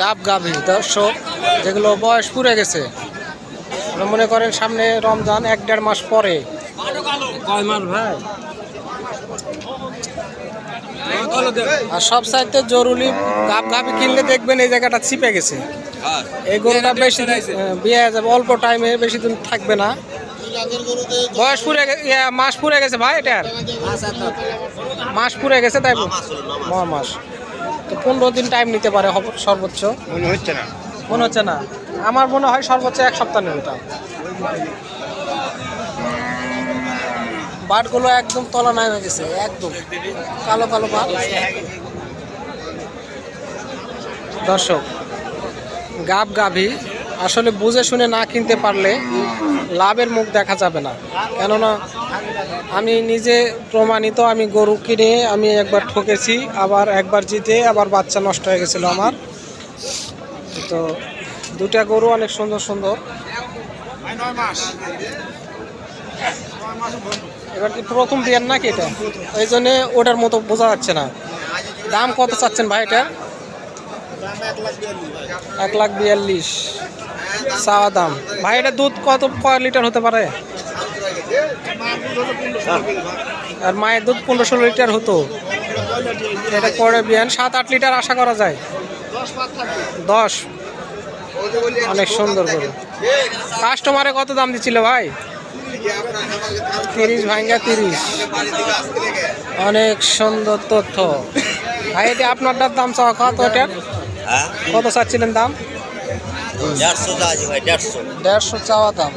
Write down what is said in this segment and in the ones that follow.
গাব গাভী দর্শক যেগুলো বয়স পুড়ে গেছে। মনে করেন সামনে রমজান এক দেড় মাস পরে। কয় মাস ভাই? আর সব সাইডে জরুরি গাব গাভী কিনলে দেখবেন এই জায়গাটা ছিপে গেছে। এই গরুটা বেশি বিয়ে যাবে অল্প টাইমে বেশি দিন থাকবে না। বয়স ইয়া, মাস পুড়ে গেছে ভাই এটার? মাস পুড়ে গেছে তাই মাস তো পনেরো দিন টাইম নিতে পারে সর্বোচ্চ। মনে হচ্ছে না। মনে হচ্ছে না। আমার মনে হয় সর্বোচ্চ এক সপ্তাহ নেবে এটা বাটগুলো একদম তলা নাই হয়ে গেছে একদম। কালো কালো বাট। দর্শক গাব গাভী। আসলে বুঝে শুনে না কিনতে পারলে লাভের মুখ দেখা যাবে না। কেননা আমি নিজে প্রমাণিত, আমি গরু কিনে আমি একবার ঠকেছি, আবার একবার জিতে আবার বাচ্চা নষ্ট হয়ে গেছিল আমার। তো দুটা গরু অনেক সুন্দর সুন্দর। এবার কি প্রথম বিয়ার নাকি এটা? ওই জন্য ওটার মতো বোঝা যাচ্ছে না। দাম কত চাচ্ছেন ভাই এটা? এক লাখ বিয়াল্লিশ। চাওয়া দাম। ভাই, এটা দুধ কত কয় লিটার হতে পারে? আর মায়ের দুধ পনেরো ষোলো লিটার হতো। এটা পরে বিয়ান, সাত আট লিটার আশা করা যায়। দশ। অনেক সুন্দর গরু। কাস্টমারে কত দাম দিচ্ছিল ভাই? তিরিশ ভাঙ্গা তিরিশ। অনেক সুন্দর তথ্য। ভাই, এটা আপনারটার দাম চাওয়া কত এটার? কত চাচ্ছিলেন দাম? দেড়শো ভাই দেড়শো। দেড়শো চাওয়া দাম।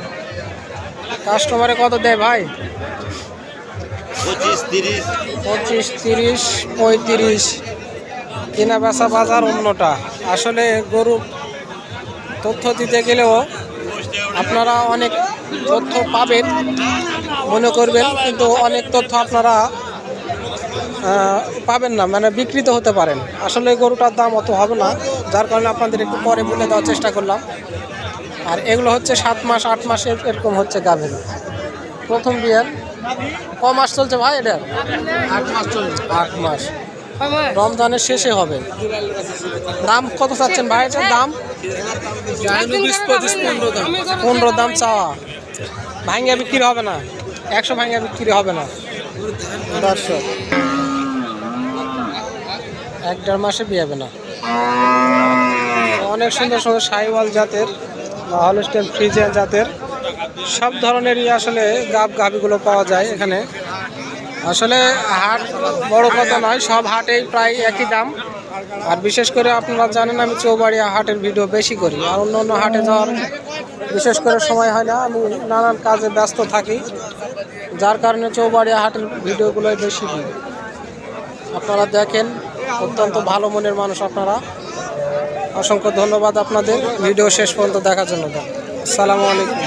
কাস্টমারে কত দেয় ভাই? পঁচিশ তিরিশ। পঁচিশ তিরিশ পঁয়ত্রিশ। কেনা বেচা বাজার অন্যটা। আসলে গরু তথ্য দিতে গেলেও আপনারা অনেক তথ্য পাবেন মনে করবেন কিন্তু অনেক তথ্য আপনারা পাবেন না মানে বিকৃত হতে পারেন। আসলে গরুটার দাম অত হবে না যার কারণে আপনাদের একটু পরে বলে দেওয়ার চেষ্টা করলাম। আর এগুলো হচ্ছে সাত মাস আট মাসের এরকম হচ্ছে গাভীর। প্রথম বিয়ার। ক মাস চলছে ভাই এটা? আট মাস চলছে। আট মাস। রমজানের শেষে হবে। দাম কত চাচ্ছেন ভাই এটার দাম? পনেরো দাম। চাওয়া। ভাঙ্গা বিক্রি হবে না। একশো ভাঙ্গা বিক্রি হবে না। দর্শক। এক দেড় মাসে বিয়ে হবে না। অনেক সুন্দর সুন্দর সাইওয়াল জাতের বা হলস্টেল ফ্রিজিয়ান জাতের, সব ধরনেরই আসলে গাব গাভিগুলো পাওয়া যায় এখানে। আসলে হাট বড় কথা নয়, সব হাটেই প্রায় একই দাম। আর বিশেষ করে আপনারা জানেন, আমি চৌবাড়িয়া হাটের ভিডিও বেশি করি, আর অন্য অন্য হাটে যাওয়ার বিশেষ করে সময় হয় না, আমি নানান কাজে ব্যস্ত থাকি। যার কারণে চৌবাড়িয়া হাটের ভিডিওগুলোই বেশি দিই আপনারা দেখেন অত্যন্ত ভালো মনের মানুষ আপনারা। অসংখ্য ধন্যবাদ আপনাদের। ভিডিও শেষ পর্যন্ত দেখার জন্য। আসসালামু আলাইকুম।